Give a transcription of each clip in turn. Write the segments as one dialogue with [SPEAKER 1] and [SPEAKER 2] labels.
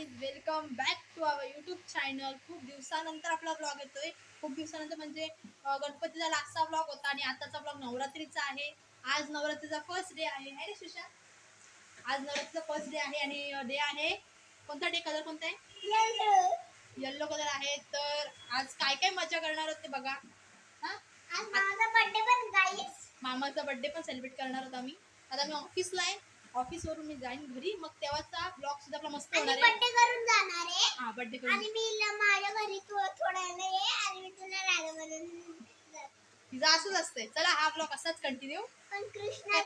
[SPEAKER 1] Welcome back to our YouTube channel खूप दिवसानंतर आपला ब्लॉग येतोय. खूप दिवसानंतर म्हणजे गणपतीचा लास्टचा ब्लॉग होता आणि आताचा ब्लॉग नवरात्रीचा आहे. आज नवरात्रीचा फर्स्ट डे आहे. है रे सुशा? आज नवरात्रीचा फर्स्ट डे आहे आणि डे आहे. कोणता डे कलर कोणता आहे? येल्लो कलर आहे. तर आज काय काय मजा करणार आहोत ते बघा. हा?
[SPEAKER 2] आज माझा बर्थडे पण गाईस
[SPEAKER 1] मामाचा बर्थडे पण सेलिब्रेट करणार आहोत आम्ही. आता मी ऑफिसला आहे. ऑफिसवरून मी जाईन घरी मग तेव्हाचा ब्लॉग सुद्धा आपला मस्त होणार आहे.
[SPEAKER 2] बर्थडे करून जाणार आहे.
[SPEAKER 1] हा बर्थडे करून.
[SPEAKER 2] आणि मी ल- माझ्या घरी थो- थोड्या वेळाने ये आणि मी तुला राधा बनवून.
[SPEAKER 1] तिचं असंच असतंय. चला हा ब्लॉग असाच कंटिन्यू
[SPEAKER 2] पण कृष्णा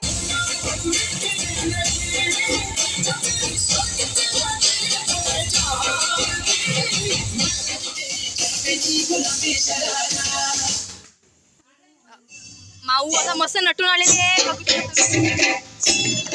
[SPEAKER 1] माऊ आता मस्त नटून आलेली आहे. बघू शकता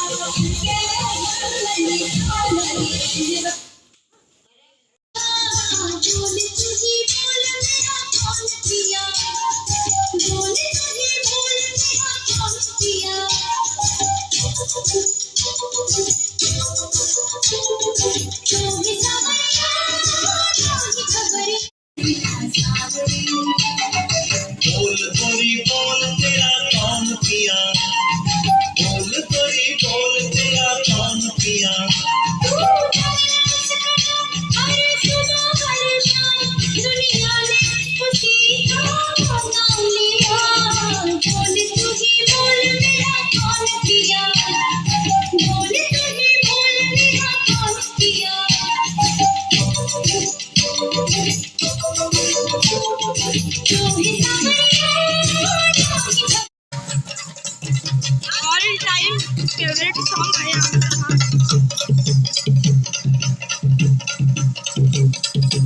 [SPEAKER 3] गोरी बोल तेरा कौन पिया बोल गोरी बोल तेरा कौन पिया
[SPEAKER 1] ऑल टाइम फेवरेट सॉन्ग आहे आमचा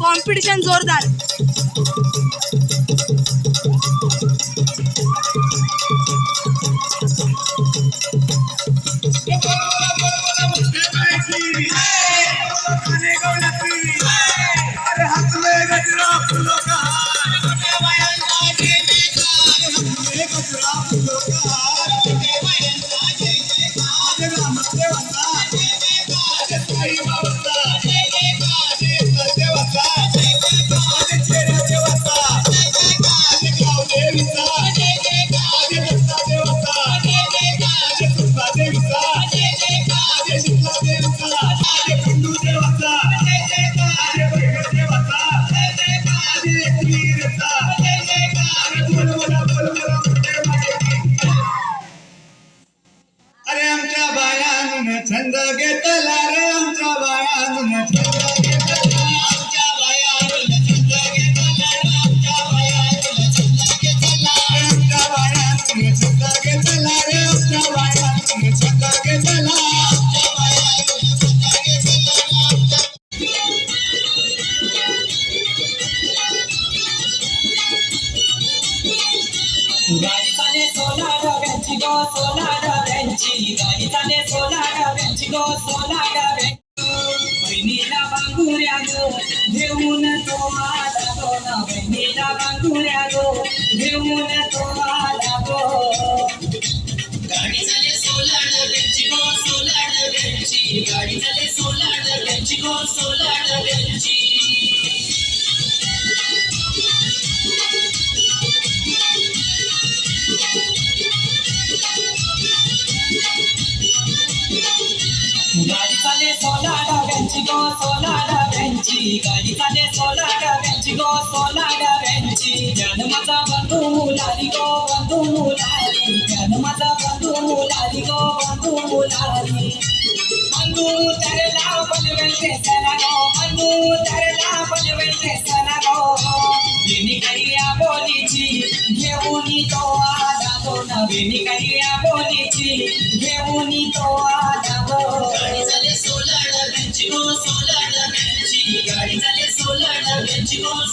[SPEAKER 1] कॉम्पिटिशन जोरदार.
[SPEAKER 4] आला गो ना बहिणीला बांगुऱ्या गो घेऊन तो आला गो गाडी चाले सोला गो सोला डब्यांची गाडी चाले सोला डब्यांची गो सोला डब्यांची ज्ञान माझा बंधू मुलाली गो बंधू मुलाली ज्ञान माझा बंधू मुलाली गो बंधू मुलाली बंधू तरला बनवेल ते सना गो बंधू तरला बनवेल सना गो विनी करिया बोलीची घेऊन तो आला गो ना विनी करिया बोलीची घेऊन तो आला गो गाडी चाले सोला डब्यांची गो सोला डब्यांची गाडी चाले सोला डब्यांची गो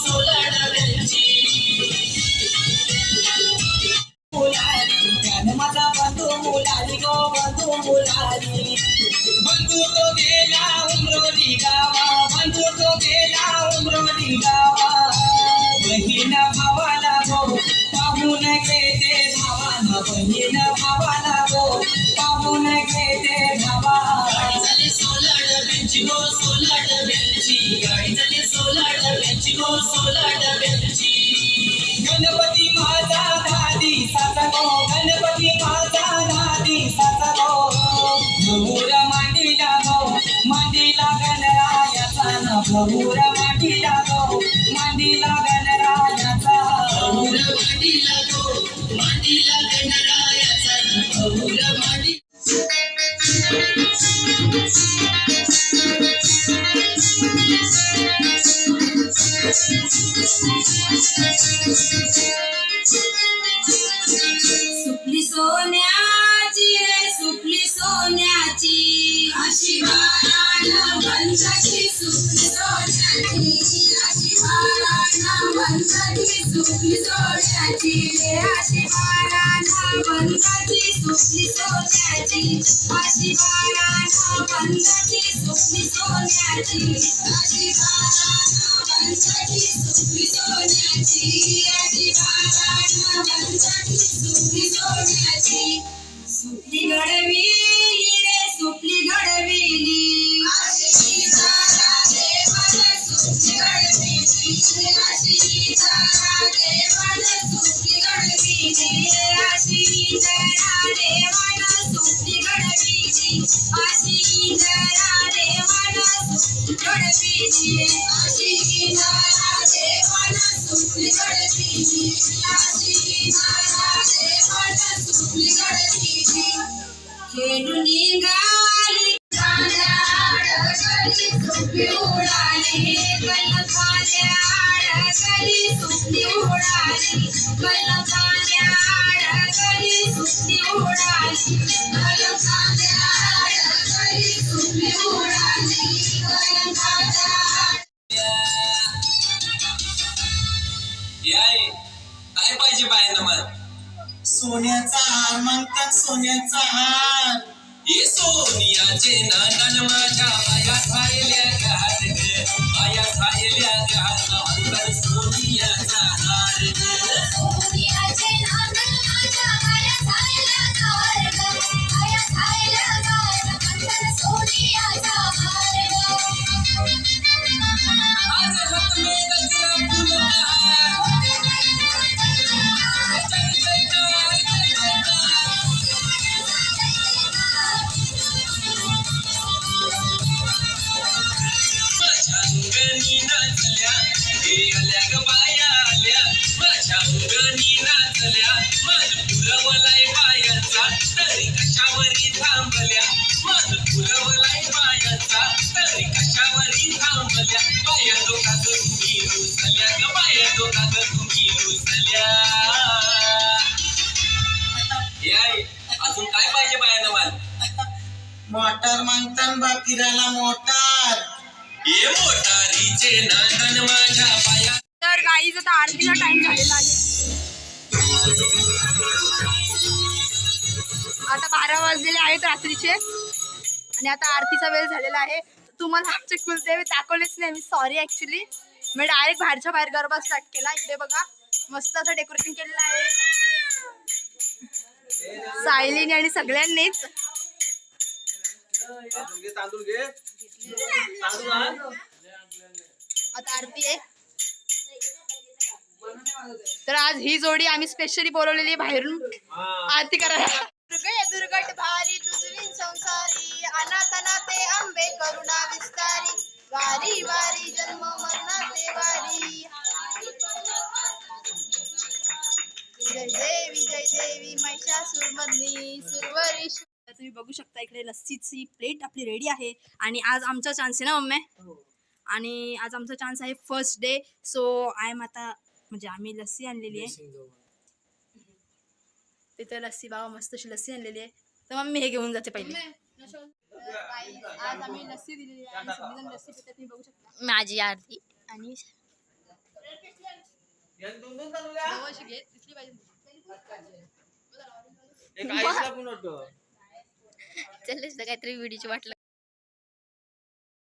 [SPEAKER 1] Oh, बाळाला बंधाची सुपली सोन्याची. अशी बाळाला बंधाची सुपली सोन्याची. अशी बाळाला बंधाची सुपली सोन्याची. अशी बाळाला बंधाची सुपली सोन्याची. सुपली घडविली रे सुपली घडविली. अशी तारा देवाला सुपली घडविली. अशी तारा देवाला खेळून निघाली अडकली उडाली उडाली उडाली उडाली
[SPEAKER 4] याय काय पाहिजे बाहेर मग?
[SPEAKER 5] सोन्याचा हार मागतात सोन्याचा हार.
[SPEAKER 4] हे सोनियाचे नांदन माझ्या माया खायल्या घात ग
[SPEAKER 1] खायल्या घात
[SPEAKER 6] मोटार मागतान बा फिरायला मोटार.
[SPEAKER 4] ये मोटारीचे नांदन माझ्या पाया
[SPEAKER 7] तर गाईचा आता आरतीचा टाइम झालेला आहे. आता बारा वाजलेले आहेत रात्रीचे. आणि आता आरतीचा वेळ झालेला आहे. तुम्हाला आमचे कुलदेवी दाखवलेच नाही मी सॉरी ऍक्च्युली मी डायरेक्ट बाहेरच्या बाहेर गरबा स्टार्ट केला. इकडे बघा मस्त असं डेकोरेशन केलेलं आहे. सायलीने आणि सगळ्यांनीच. आता आरती आहे. तर आज ही जोडी आम्ही स्पेशली बोलवलेली आहे बाहेरून. आरती करायला. दुर्गय दुर्गट भारी तुझविन संसारी. अनाथ अनाथे आंबे करुणा विस्तारी. वारी वारी जन्म मरणाचे वारी. जय देवी जय देवी महिषासूर मधनी सुरवरी तुम्ही बघू शकता इकडे लस्सीची प्लेट आपली रेडी आहे. आणि आज आमचा चान्स आहे ना मम्मी? आणि आज आमचा चान्स आहे first day so I am आता म्हणजे आम्ही लस्सी आणलेली आहे. तिथे लस्सी बाबा मस्त अशी लस्सी आणलेली आहे. तर मग मी हे घेऊन जाते पहिले. आज आम्ही लस्सी दिलेली आहे आणि सगळेजण लस्सी पितात तुम्ही बघू शकता.
[SPEAKER 2] माझी आरती
[SPEAKER 7] आणि दिसली पाहिजे.
[SPEAKER 2] चल काहीतरी व्हिडिओची वाटलं.